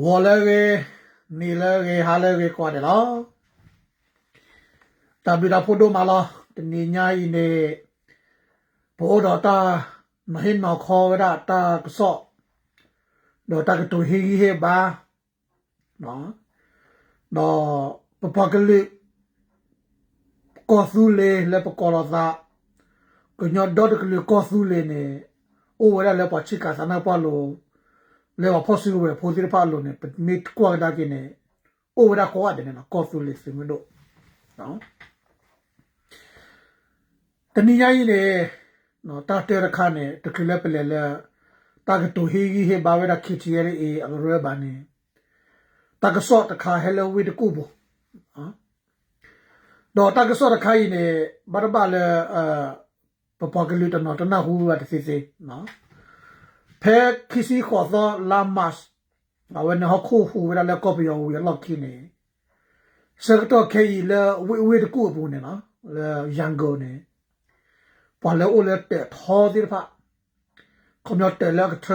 ဝော်လည်းကေနီလည်းကေဟာလည်းကေကွာတယ်လားတဘီတာဖိုတိုမာလာတနေညာဤနေဘောတော်တာမဟင်မခေါ်ရတာကဆော့တော့တကတူဟီဟေဘာနော်တော့ပပကလေးကောဆူလေလေပကောလာသာကညော့ဒေါ်တကလေးကောဆူလေနေအိုဝရလေပချီကာသနာပါလို့ နေမိတ်ကွာဒါကိနေအိုဝဒါကွာတဲ့နော်ကောဆူလေးစင်မလို့နော်တနည်းရည်လေနော်တာတဲရခါနဲ့တကလပလေလေတာကတူဟီဟီဘာဝဲတာခီချီရဲအေအရဘာနေတာကစော့တခါဟဲလိုဝီတကူဘောနော်တော့တာကစော့တခါရင်နေဘာဘာလေအပပကလူတနော်တနာဟူဝတ်စီစီနော် ဖဲခီစီခေါ်သောလာမတ်အဝနဟခုဟူဝရလကောပယောဝရလောက်ခိနေစကတော့ခေီလဝေဝေတကူပူနေနော်လေယန်ဂိုနေပါလေအိုလက်တဲ့ထောဒီဖာကွန်ယက်တယ်လကထ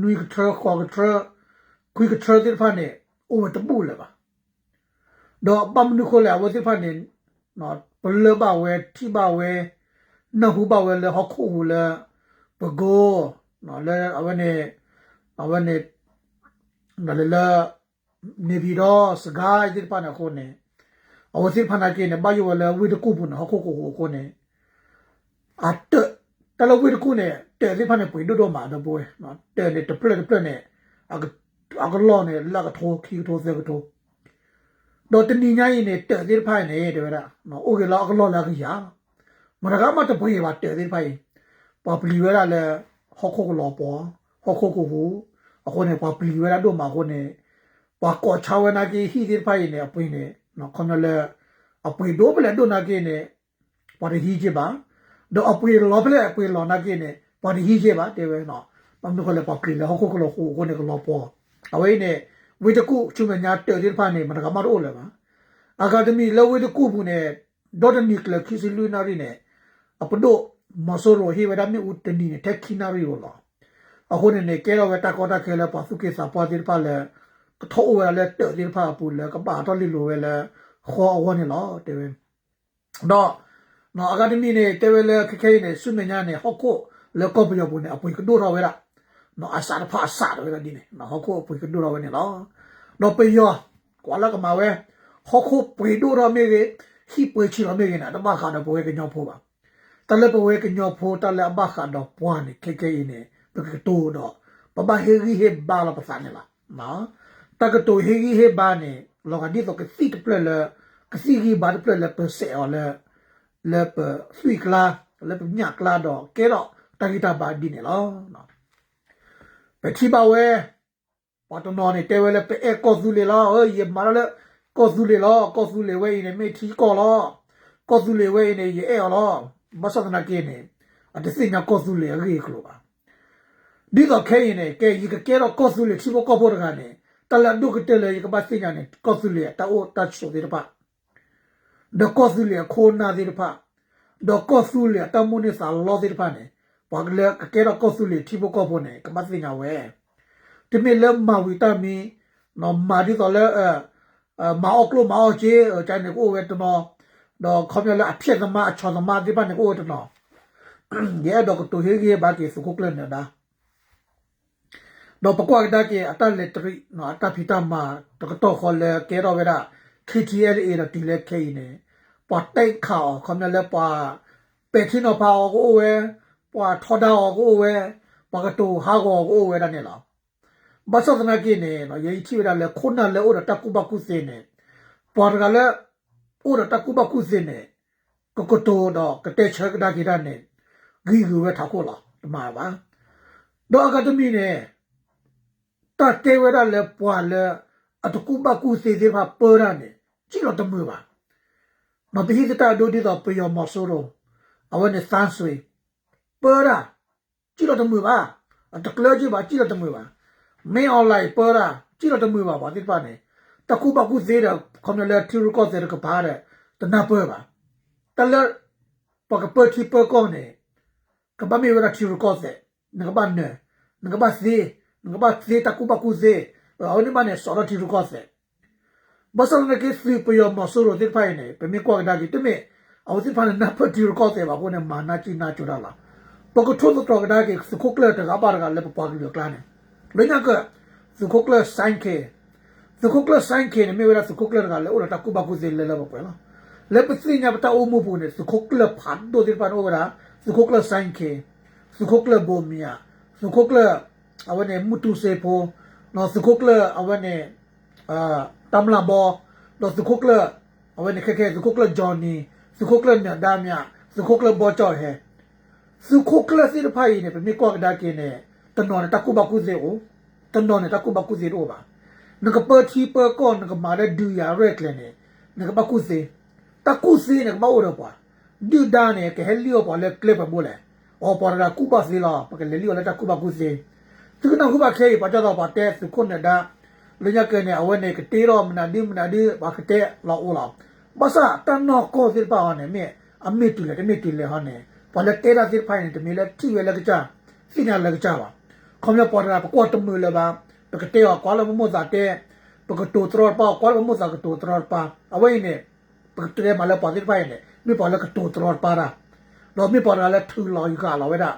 နွီကထခေါ်ကထခွိကထဒီဖာနေအိုဝတပူလေပါတော့ပမ်နုခိုလေဝဒီဖာနေနော်ပလဘဝဲတိဘဝဲနဟုဘဝဲလေဟခုဟူလေပဂို နော်လဲအဝနေအဝနေနော်လဲလာနေပြီးတော့စကားဒီပါနခုနေအဝစီဖနာကိနေဘာယောလဲဝိတကူပုနဟခုခုခုနေအတ်တလဝိတကူနေတဲဒီဖနာပွေဒိုဒိုမာတော့ပွဲနော်တဲနေတပလက်တပလက်နေအကအကလောနေလကထိုခီထိုစေကထိုတော့တနီညာရင်နေတဲဒီဖိုင်နေတယ်ဗျာနော်အိုကေလောအကလောလာကရမရကမတပွေပါတဲဒီဖိုင်ပပလီဝဲလာလဲ ဟခုကလောပေါ်ဟခုကဟူအခုနေပပလီဝဲလာတော့မှာခုနေပကောချဝနာကြီးဟီဒီဖိုင်နေအပွင့်နေနော်ခနလဲအပွေဒိုးပလဲဒိုနာကြီးနေပါရဟီချပါတော့အပွေလောပလဲအပွေလောနာကြီးနေပါရဟီချပါတေဝဲနော်ပမ်ဒိုကလဲပပလီလဲဟခုကလောဟူခုနေကလောပေါ်အဝိနေဝိတကုချုမညာတေဒီဖိုင်နေမတကမတော့လဲပါအကာဒမီလဝိတကုဘူးနေဒေါ်တနီကလခီစီလူနာရီနေအပဒို မဆိုရိုဟီဝဒမီဦးတနီတက်ခိနာရီရောလာအခုနေနေကဲတော့ဝတာကောတာခဲလဲပါစုကေစာပါတိပါလဲထောဝဲလဲတဲတိပါပူလဲကပါတော်လီလိုဝဲလဲခေါ်အဝနေလားတဲဝဲတော့နော်အကဒမီနေတဲဝဲလဲခခဲနေဆုမညာနေဟော့ကိုလဲကောပယောပူနေအပွေကဒိုတော်ဝဲလားနော်အစားဖာစားဝဲလားဒီနေနော်ဟော့ကိုအပွေကဒိုတော်ဝဲနေလားတော့ပယောကွာလာကမဝဲဟော့ကိုပွေဒိုတော်မေကေဟိပွေချီတော်မေကေနာတမခါတော့ပွေကညောဖို့ပါ တလည်းပဝဲကညောဖိုးတလည်းအဘခါတော့ပွားနေခေခေနေပကတိုးတော့ပပဟေဂီဟေဘာလာပစနေလားနော်တကတိုဟေဂီဟေဘာနေလောကဒီတော့ကစီတပလလကစီဂီဘာတပလလပစေော်လလပဆွီကလာလပညကလာတော့ကဲတော့တဂီတာဘာဒီနေလောနော်ပတိပါဝဲပတ်တော်နေတဲဝဲလေပဲကောဇူလေလောအေးမာလေကောဇူလေလောကောဇူလေဝဲနေမေတီကောလောကောဇူလေဝဲနေရေအော်လော masana kene ate sinya kosule ri kloba diga kene ke yiga kero kosule chibo ko borga ne tala du ke tele yiga basinya ne kosule ta o ta cho de pa do kosule ko na de pa do kosule ta mu ne sa lo de pa ne pa le kero kosule chibo ko bo ne ka basinya we te me le ma wi ta mi no ma di to le ma oklo ma o che cha ne ko we to no တော့ခေါမျက်လက်အဖြစ်သမားအချော်သမားဒီပါနေကိုတနော်ရဲတော့တူဟေးကြီးဘာကေစုကုကလနေတာတော့ပကွာဒါကေအတလက်တရီနော်အတဖီတမတကတော့ခေါ်လေကေတော့ဝရ KTL အေတော့တီလက်ခေနေပတ်တိတ်ခေါခေါမျက်လက်ပါပေချင်းတော့ပါကိုဝဲပွာထော်တော့ကိုဝဲပကတူဟာကိုကိုဝဲတယ်နော်ဘာသာသနာကိနေနော်ယေချီရလေခုနလေအိုတကူဘကုစင်းနေပေါ်ကလည်း ora takuba kuzene kokoto do kate chagda gira ne gi gu we thako la ma ba do academy ne ta te we da le pwa le atakuba ku se se ba pora ne chi lo tamu ba ma bi ta do di do pe yo mo so ro awane san sui pora chi lo tamu ba ataklo ji ba chi lo tamu ba me online pora chi lo tamu ba ba ti pa ne တခုပခုသေးတယ်ကွန်မြူလာတီရကော သေးတယ်ကပါတဲ့တနာပွဲပါတလပကပတိပကောနေကဘာမီဝရတီရကောသေးငကဘာနေငကဘာစီငကဘာစီတခုပခုစီအော်ဒီမနဲ့စောရတီရကောစေဘာစလနကေစီပယောမဆိုရိုဒီဖိုင်နေပမေကွာဒါကြီးတမေအော်ဒီဖိုင်နာပတီရကောစေဘာကိုနေမာနာချီနာချူလာလာပကထုတော့ဒါကြီးစခုကလတကပါရကလည်းပပကလို့ကလာနေလညကစခုကလဆိုင်ကေ စခုကလဆိုင်ကေနေမေဝလာစခုကလကလည်းအော်တကူဘကူဇေလဲလဲပပွဲနော် le ptsinya bata umu pune sukhokla phando dir pan ora sukhokla sainke sukhokla bomia sukhokla awane mutu se pho no sukhokla awane a tamla bo no sukhokla awane kheke sukhokla johnny sukhokla nya da mya sukhokla bo chaw he sukhokla sir phai ne pe mi kwa da ke ne tano ne takku ba ku se o tano ne takku ba ku se ro ba နကပတိပကောနကမာရဒူယာရက်လည်းနေနကပကုစေတကုစေနကမအော်တော့ပါဒူဒါနေကဟလီယိုပါလေကလစ်ပမိုလေအော်ပါရာကုပါစေလာပကလေလီယိုလည်းတကုပကုစေသူကနကုပခဲပါကြတော့ပါတဲ့သူခုနဒါလညကနေအဝနေကတေရောမနာဒီမနာဒီဘာကတဲ့လာအိုလာဘာသာတန်နောကိုစစ်ပါနေမြေအမေတူလေတမေတူလေဟာနေပါလေတေရာစစ်ဖိုင်နေတမေလေတီဝဲလေကကြစီနာလေကကြပါခေါမပေါ်ရာပကောတမူလေပါ ပကတဲ့ကွာလမမို့တာတဲ့ပကတူထရပါကွာလမမို့တာကတူထရပါအဝိနေပကတဲ့မလာပါစစ်ဖိုင်နေမိပေါ်လေကတူထရပါရာတော့မိပေါ်လာလေထူလောယူကလာဝဲတာ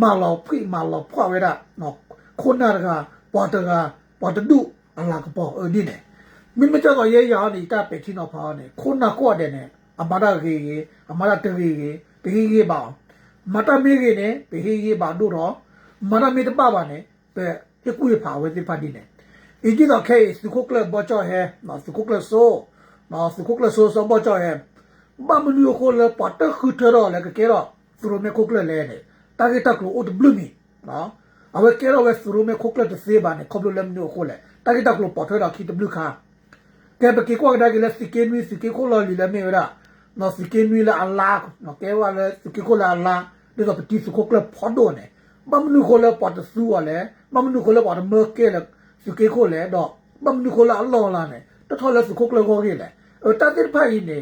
မာလောဖိမာလောဖွာဝဲတာနော်ခုနာကပေါ်တကပေါ်တဒုအလာကပေါ်အဒီနေမိမကြောက်ရဲရနေတာပဲချင်းတော့ဖာနေခုနာကော့တယ်နေအမရကေအမရတကေတကေကေပါမတမေကေနေဘဟေကေပါတို့တော့မရမေတပါပါနေပဲ တကူရဖာဝဲတိပါဒီနေအဒီတော့ခဲစခုကလဘောချောဟဲနော်စခုကလဆိုနော်စခုကလဆိုဆိုဘောချောဟဲဘာမနူခိုလပတ်တခူထရောလေကေရောသူရမေခုကလလဲနေတာဂက်တက်လို့အိုဒဘလူမီနော်အဝဲကေရောဝဲသူရမေခုကလတစေးပါနေခေါပလိုလမ်နူခိုလေတာဂက်တက်လို့ပတ်ထရခီတဘလူခါကဲပကေကွာဒါကလည်းစကေနွီစကေခိုလော်လီလမေရာနော်စကေနွီလာအလာနော်ကဲဝါလေစကေခိုလာအလာဒီတော့ပတီစခုကလဖော်ဒိုနေ ဘာမနူခိုလပတ်တဆူဝလဲဘာမနူခိုလပတ်မကဲလေစကေခိုလေတော့ဘာမနူခိုလာအလောလာနေတထော်လဲစခုကလကိုကြီးလေတာဂက်ဖိုင်နေ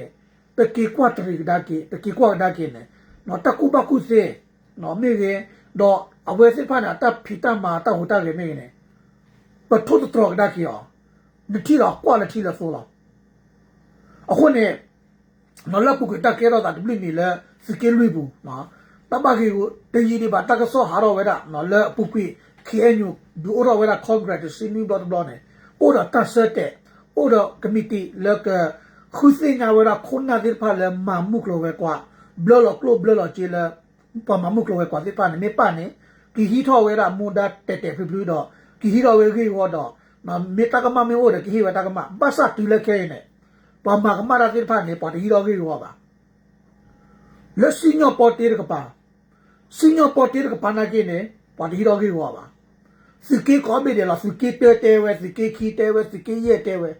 ပကေကွာတရီဒါကေပကေကွာဒါကေနေနော်တကူဘကူစေနော်မေကေတော့အဝဲစစ်ဖာနာတပ်ဖီတမာတဟူတာကေမေနေပထုတတော်ဒါကေယောနတိတော့ကွာလတိလဆိုလာအခုနေနော်လပုကတကေတော့တာဒဘလီမီလဲစကေလွီဘူးနော် တဘကေကိုတကြီးဒီပါတကဆောဟာရောဝဲတာနော်လဲပုကွေခေညူဒူရောဝဲတာကွန်ဂရက်စင်းနီဘတ်ဘလောနေအိုဒါတဆက်တဲ့အိုဒါကမတီလကခုစင်ညာဝဲတာခုနာဒီဖာလဲမမှုကလောဝဲကွာဘလောလောကလောဘလောလောချေလာပမမှုကလောဝဲကွာဒီပါနေမေပါနေကီဟီထောဝဲတာမွန်ဒါတက်တက်ဖိဖလူတော့ ကီဟီတော်ဝဲခေဝတော့နော်မေတကမမေဝတဲ့ကီဟီဝဲတကမဘာသာတူလက်ခဲနေပမာကမရာဒီဖာနေပေါ်တီတော်ခေဝပါလက်စညပေါ်တီရကပါစညပေါ်တီရကပါနာကြီးနေပေါ်တီတော်ခေဝပါစကေကောဘေတယ်လားစကေတဲတဲဝဲစကေခီတဲဝဲစကေရဲတဲဝဲ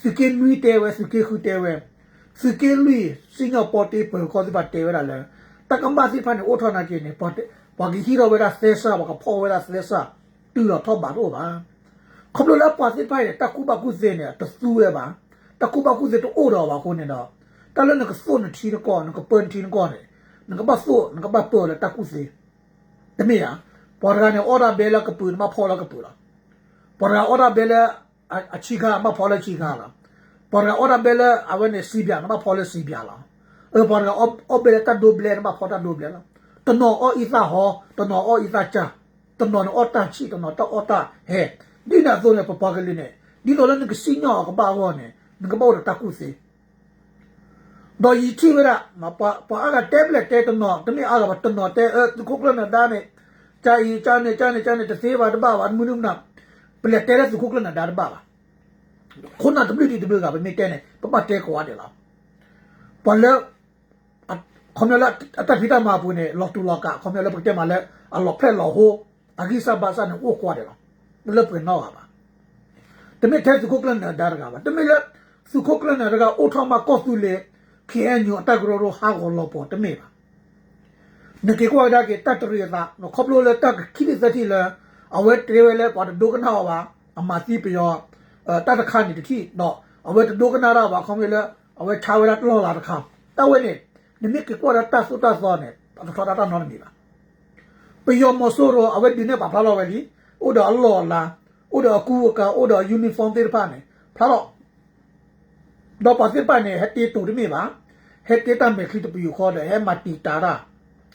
စကေနွီတဲဝဲစကေခူတဲဝဲစကေလူစ ညပေါ်တီပေါ်ကောဒီပါတဲဝဲလားတကမစီဖာနေအိုထောနာကြီးနေပေါ်တီဘာဂီဟီရောဝဲတာစတေဆာဘာကဖောဝဲတာစတေဆာတူတော့ထောက်ပါတော့ပါခေါပလိုလာပါစစ်ဖိုင်တကူဘကုစင်းနေတဆူရဲပါတကူဘကုစင်းတော့အိုတော့ပါခုနေတော့ တလည်းနကစွန်တီကောနကပန်တီကောနေနကဘဆုနကဘပေါ်တကူစီတမေယာပေါ်ကနေအော်ဒါဘဲလာကပူမဖောလာကပူလာပေါ်ကအော်ဒါဘဲလာအချီကာမဖောလာချီကာလာပေါ်ကအော်ဒါဘဲလာအဝနေစီပြမဖောလာစီပြလာအဲပေါ်ကအော်ဘဲလာတဒိုဘလဲမဖောတာဒိုဘလဲလာတနော်အော်အီသာဟောတနော်အော်အီသာချာတနော်အော်တာချီတနော်တော့အော်တာဟဲဒီနာဆိုနေပပကလေးနေဒီလိုလည်းကစီညောကပါဟောနေငါဘောတကူစီတော့ယီချီဝရမပပအားကတက်ဘလက်တဲတနော်တမီအားကတနော်တဲအဲခုကလနဒါနေချာယီချာနေချာနေချာနေတသေးပါတပါဝမနုမနာဘလက်တဲရခုကလနဒါတပါပါခုနတဘလီဒီဘလကပဲနေတဲနေပပတဲကွာတယ်လားပလဲခမလာအတဖိတာမှာပူနေလော်တူလော်ကခမလာပတဲမှာလဲအလော်ဖဲလော်ဟိုအဂိစဘာစနေအိုကွာတယ်လားလပနော်ပါတမေတဲ့စုခလန်ဒါရကပါတမေလစုခလန်ဒါရကအိုထမ ကော့စုလေခေအညိုအတကရောဟာဂောလောပေါ်တမေပါနကေကွာဒါကေတတ်ရရတာနခပလိုလေတက်ခိလိသတိလေအဝဲတေဝဲလေပါဒုကနာပါအမတိပြောတတ်တခါနေတတိနော်အဝဲဒုကနာရပါခေါမေလေအဝဲချာဝဲလာလောလာတခါတဝဲနေနမေကေကွာတတ်စုတတ်စောနေပထတာတာနော်နေပါပယောမဆိုရောအဝဲဒီနေပါဖလာလောပဲလီဥဒအလောလာဥဒကူကဥဒယူနီဖောင်းတေဖာနေဖလာတော့တော့ပါစစ်ပါနေဟက်တီတူတမေပါ ဟက်တီတမေခလီတပီခေါ်တယ်ဟဲမတီတာရာ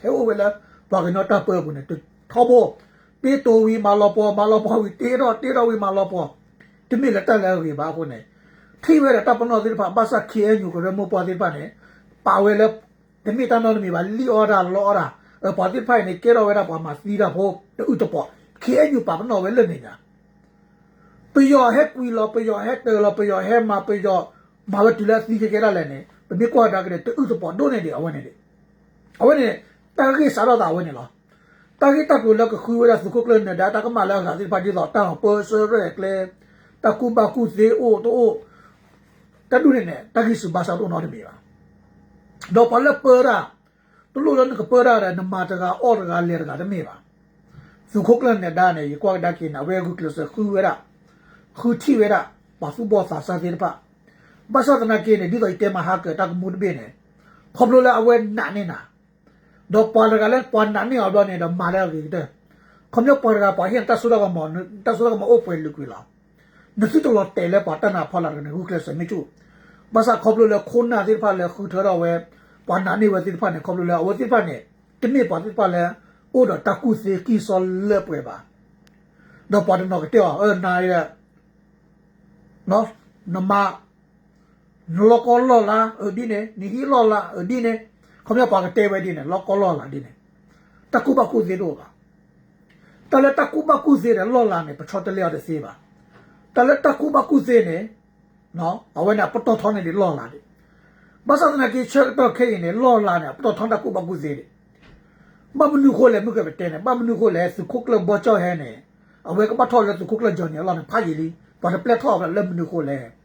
ဟဲဝဝလာဘာကနော်တာပဘူးနေထောဘောပေတိုဝီမာလောပေါ်မာလောပေါ်ဝီတေတော့တေတော့ဝီမာလောပေါ်တမေလက်တက်လဲဝီပါခုနေထိဝဲတာပနောတိဖာဘာစာခေယူကရမောပေါ်တိပါနေပါဝဲလဲတမေတန်တော့နေပါလီအော်ဒါလော်ဒါပါတိဖိုင်နေကေရောဝဲတာပါမှာစီးတာဖို့တူတပေါ်ခေယူပါမနော်ဝဲလဲနေတာပယောဟက်ကွီလောပယောဟက်တယ်လောပယောဟဲမာပယောမာဝတူလာစီကြကြရလဲနေ ပမေကွာတာကတဲ့တူစပေါ်ဒိုနေတယ်အဝနေတယ်အဝနေတာကြီးစားတော့တာဝနေလားတာကြီးတက်ကိုလကခူဝရစကုကလနေတာတာကမလာကစီပါတီတော့တောင်းပေါ်ဆရကလေတကူဘကူစီအိုတိုတတူနေနဲ့တာကြီးစဘာစားတော့နော်တယ်မြေပါတော့ပလပရာတူလိုလကပရာရနမတကအော်ရကလေရကတမေပါစုခုကလနေတာနေကွာဒါကိနာဝဲကုကလစခူဝရ khu thi we da pa su bo sa sa de pa ba sa na ke ne di do ite ma ha ke ta mu de ne phom lo la awe na ne na do pa la ga le pa na ne a do ne do ma la ge de khom yo pa ga pa hian ta su da ga mo ta su da ga mo o pwe lu kwi la ne su to lo te le pa ta na pha la ne hu kle se me chu ba sa khom lo le khon na de pa le khu tho do we pa na ne we de pa ne khom lo le awe de pa ne ti me pa de pa le o do ta ku se ki so le pwe ba do pa de no ke te o na ya နော်နမနလောကလောလာဒီနေနီ ဟီလောလာဒီနေခမရပါကတဲဝဲဒီနေလောကလောလာဒီနေတကူဘကူဇေတော့ကတလတကူဘကူဇေရလောလာနေပချောတလျော်တဲ့စေးပါတလတကူဘကူဇေနေနော်အဝဲနဲ့ပတော်ထောင်းနေဒီလောလာဒီဘာသာနာကြီးချက်တော့ခဲနေလောလာနေပတော်ထောင်းတကူဘကူဇေဒီမမနုခိုလေမြကပဲတဲနေမမနုခိုလေစခုကလဘောချောဟဲနေအဝဲကပထော်လေစခုကလဂျော်နေလောနေဖာကြီးလီဘာပလက်ထော့ကလည်းမနုခိုလဲတာချီအိုဝဲတာနော်ပစင်နာဝဲလီဘာမနုခိုလဲ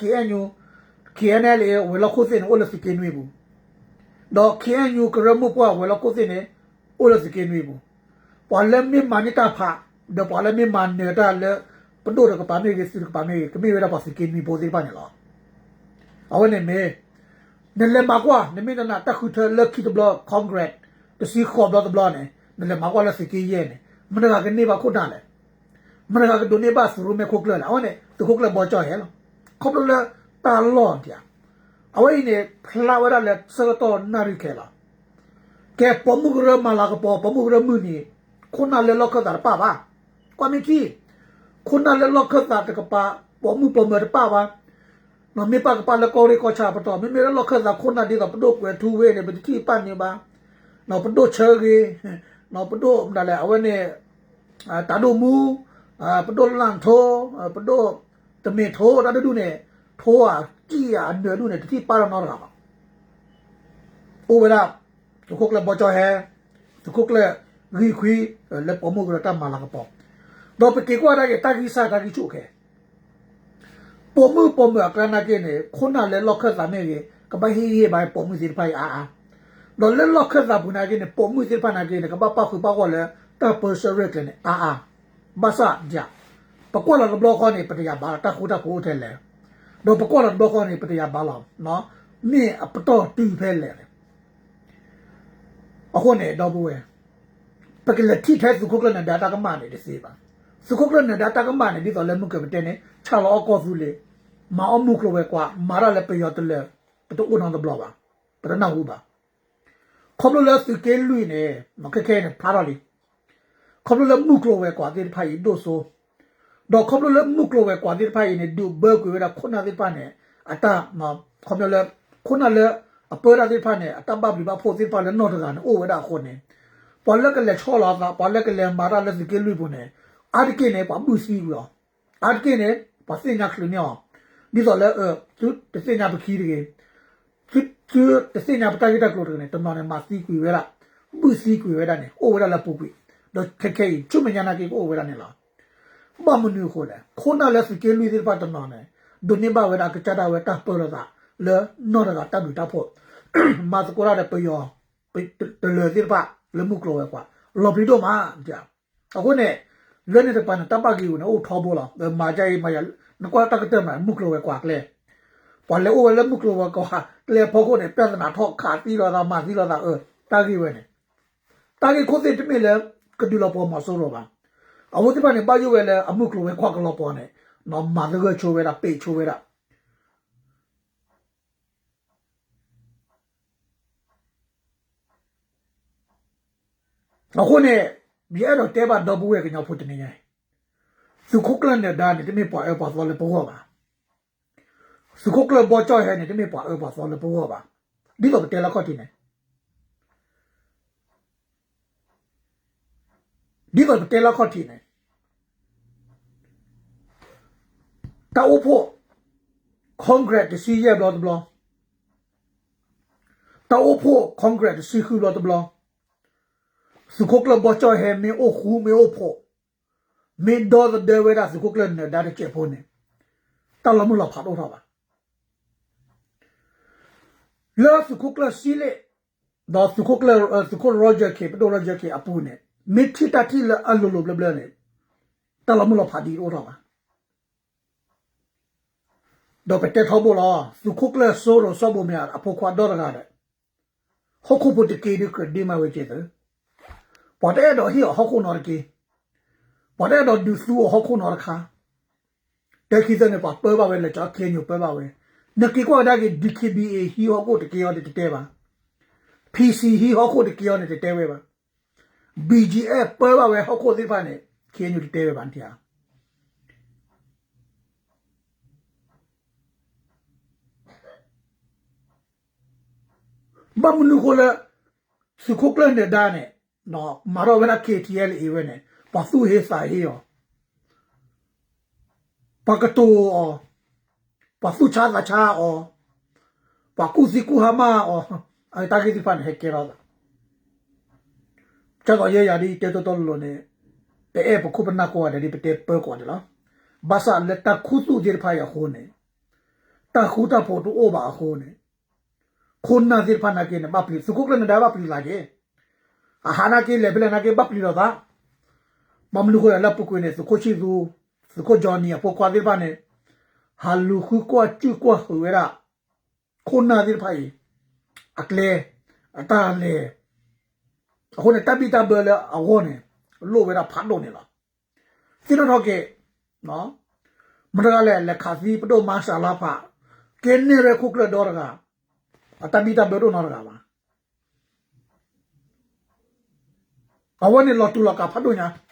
KNU KNL ဝဲလခိုစင်အိုလစကင်းဝေဘူးတော့ KNU ကရမှုပွားဝဲလခိုစင်နေအိုလစကင်းဝေဘူးပေါ်လည်းမမနိတာဖာတော့ပေါ်လည်းမမနေတာလေပဒိုရကပါမေကစီကပါမေကမေဝဲတာပါစကင်းဝေပိုစီပါနေလားအဝဲနေမေနလေမကွာနမေနာတခုထလက်ခိတဘလကွန်ဂရက်တစီခေါ်ဘလဘလနေနလေမကွာလက်စကင်းရဲနေ mana ka ne ba ko da le mana ka do ne ba su ru me ko kla la one to ko kla bo cho he lo ko lo ta lo dia awai ne phla wa da le sa to na ri ke la ke po mu gra ma la ko po po mu gra mu ni ko na le lo ka da pa ba kwa mi ki ko na le lo ka da ka pa po mu po me pa ba နော်မေပါကပါလကောရီကောချာပတော်မေမေလောခသာခုနာဒီကပဒုကွယ်ထူဝဲနေပတိပန်နေပါနော်ပဒုချေကြီးနော်ပဒုဒါလည်းအဝဲနဲ့တာဒိုမူ ပဒိုလန်ထိုပဒိုတမေထိုတာဒုနဲ့ထိုးอ่ะကြည်อ่ะเนื้อดูเนี่ยที่ปารนอร์กะโอเวลาทุกคนเลยบ่จอแฮทุกคนเลยรีคุยเลยปอมุกระตามาลากะปอดอไปเกกว่าได้ตากิซาตากิจุแค่ปอมุปอมุอะกานาเกเนี่ยคนน่ะเลยล็อกขะซาเมเกกะบะฮีฮีบายปอมุสิไปอาอาดอเลยล็อกขะซาบุนาเกเนี่ยปอมุสิปานาเกเนี่ยกะบะปะคุปะกอเลยတာပစရက်ကနေအာအာ ဘာသာကြပကွာလာဘလောကနေပတရဘာတာခုတာကိုထဲလဲတော့ပကွာလာဘလောကနေပတရဘာလာနော်မင်းအပတော်တူဖဲလဲအခုနေတော့ဘူးပကလက်တိထဲစုခုကလနဲ့ data ကမနေတစေပါစုခုကလနဲ့ data ကမနေဒီတော့လည်းမှုကမတဲ့နေချလောကောစုလေမအောင်မှုကလောပဲကွာမာရလည်းပယောတလဲပတူဦးနောင်ဘလောပါပရနာဟုပါခေါပလလစကေလူနေမခက်ခဲနေဖာရလီ ခဘလမှုကလောဝဲကွာတိဖိုင်ဒိုဆိုဒေါ်ခဘလမှုကလောဝဲကွာတိဖိုင်နေဒူဘကွေရခုနာတိပါနေအတာမခဘလခုနာလေအပေါ်ရတိဖာနေအတဘဘလဘဖို့တိပါလေနော်တကန်အိုဝဲတာခုနေပေါ်လက်ကလေချောလာတာပေါ်လက်ကလေမာရလက်စကေလူပုန်အာဒကိနေပဘူးစီရောအာဒကိနေပစင်ညာခလညောဒီတော့လေအဲသူတစင်ညာပခီတကေသူသူတစင်ညာပတိုင်တက်လို့တကနေတမန်နေမစီကွေဝဲတာဘူးစီကွေ keke chume nyana ke ko wera nila ba mu ni khole khona la su ke lu dir pa tan na do ni ba wera ke cha da we ta po ra da le no ra da ta du ta pho ma su ko ra de pe yo pe te le dir pa le mu klo we kwa lo bi do ma ja ako ne le ne te pa na ta pa ki u na o tho bo la ma ja yi ma ya na kwa ta ke te ma mu klo we kwa kle วันเลยโอ้แล้วมุกลัวก็ฮะเลยพอคนเนี่ยเป็นสนาทอกขาดที่เราทำมาที่เราทำเออตากี้เว้ยเนี่ยตากี้โคตรเต็มเลย ကဒူလပေါ်မှာဆိုတော့ပါအဝတ်တပနဲ့ပါယူဝဲလဲအမှုကလိုပဲခွက်ကလောပေါ်နေနော်မာဒကချိုဝဲတာပေချိုဝဲတာအခုနဲ့ဘီအဲ့တော့တဲပါတော့ဘူးရဲ့ကညောက်ဖို့တနေရသူခုကလန်နဲ့ဒါနဲ့တမေပေါ်အပေါ်သွားလေပေါ်ပါသူခုကလပေါ်ချောဟဲနဲ့တမေပေါ်အပေါ်သွားလေပေါ်ပါဒီလိုတဲလာခေါတင်နေ ဒီလိုတဲလာခေါတင်နေတာအဖို့ Congress တစီရဘလော့ဘလော့တာအဖို့ Congress တစီခူဘလော့ဘလော့ su kokla bocho he me o khu me o pho me do the de we da su kokla ne da de che pho ne ta la mu la pha do tha ba la su kokla si le da su kokla su ko roger ke do roger ke apu ne me thi ta thi la a lo lo bla bla ne ta la mu la pha di do tha ba do pe te tho bo la su kokla so ro so bo me a pho kwa do ra ga de ho ko po te ke de ke de ma we che de ပေါ်တဲ့တော့ဟီဟောခုနော်ကေပေါ်တဲ့တော့ဒူဆူဟောခုနော်ခါတက်ခိစနေပါပဲပါပဲလက်ချခဲညပဲပါပဲနကေကွာဒါကေ DKBA ဟီဟောကိုတကေရောတတဲပါ PC ဟီဟောကိုတကေရောနေတတဲပဲပါ BGF ပဲပါပဲဟောကိုသိပါနေခဲညတတဲပဲပါတရားဘာမနုခိုလာစုခုကလန်တဲ့ဒါနဲ့နော်မာရောဝနာ KTL အေဝနဲ့ပါသူဟေစာဟေယောပကတိုပါသူချာကချာအောပါကုစီကူဟာမာအောအိုင်တာဂီဒီဖန်ဟက်ကေရော ချာတော့ရရဒီတေတိုတိုလိုနေပေအပခုပနာကောတယ်ဒီပတေပကောတယ်လားဘာသာလက်တခုစုဒီဖာရခိုးနေတခုတာဖို့တူအိုပါခိုးနေခုနာဒီဖာနာကေနမပလီစုကုကလနဒါဘပလီလာကေ ahana ke level na ke bapli ro da mamlu ko la pu ko ne su ko chi du su ko johnny po kwa de ba ne halu khu ko chu ko hu ra ko na de phai akle ata le အခုနဲ့တပ်ပိတဘလအဝနေလို့ဝဲတာဖတ်လို့နေလားစိတော့ကေနော်မရလည်းလက်ခါစီပတော့မဆာလာဖကင်းနေရခုကလဒေါ်ရကအတပိတဘတော့နော်ရကပါ awane lo tu la ka phado nya uh mo ka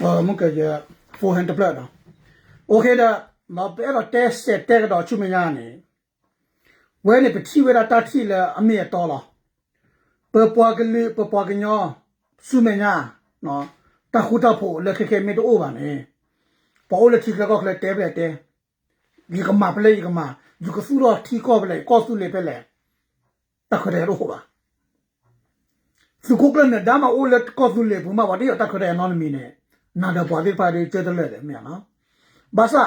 ja forehand plat da okay da ma pe ro test set te da chu me ya ne we ne pe ti we da ta ti la a me to la pe po ga le pe po ga nyo su me nya no ta khuta pho le ke ke me to o ba ne pa o le thi ka ko le te be te gi ka ma ple gi ka ma ju ka su ro thi ko ple ko su le pe le ta kho de ro ba su ko kle ne da ma o le ko su le bu ma ba de ta kho de no mi ne na da ba de pa de che de le de me na ba sa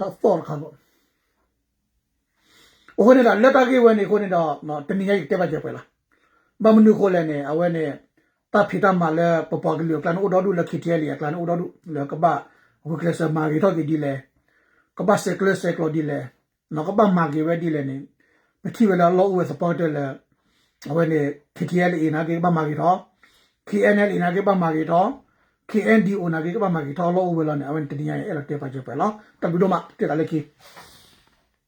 တော့ဖော် ခါလို့ဟိုနေတာလက်တကေဝဲနေကိုနေတော့နော်တနည်းရိုက်တက်ပါကြပဲလားဘာမနုခိုလဲနေအဝဲနေတာဖိတမလဲပပကလီကလန်အိုဒေါဒူလက်ခိတီလီကလန်အိုဒေါဒူလကဘာဝကလစမာဂီတော့ဒီလေကဘာစက်ကလစက်ကလိုဒီလေနော်ကဘာမာဂီဝဲဒီလေနေမတိဝဲလာလောဝဲစပေါ်တယ်လေအဝဲနေခိတီလီနာကေဘာမာဂီတော့ KNL နာကေဘာမာဂီတော့ KNDO နာကေဘာမာဂီတော့လောဝဲလာနေအဝဲတနည်းရိုက်အဲ့လိုတက်ပါကြပဲလားတဘီတော့မတက်လာလေကီ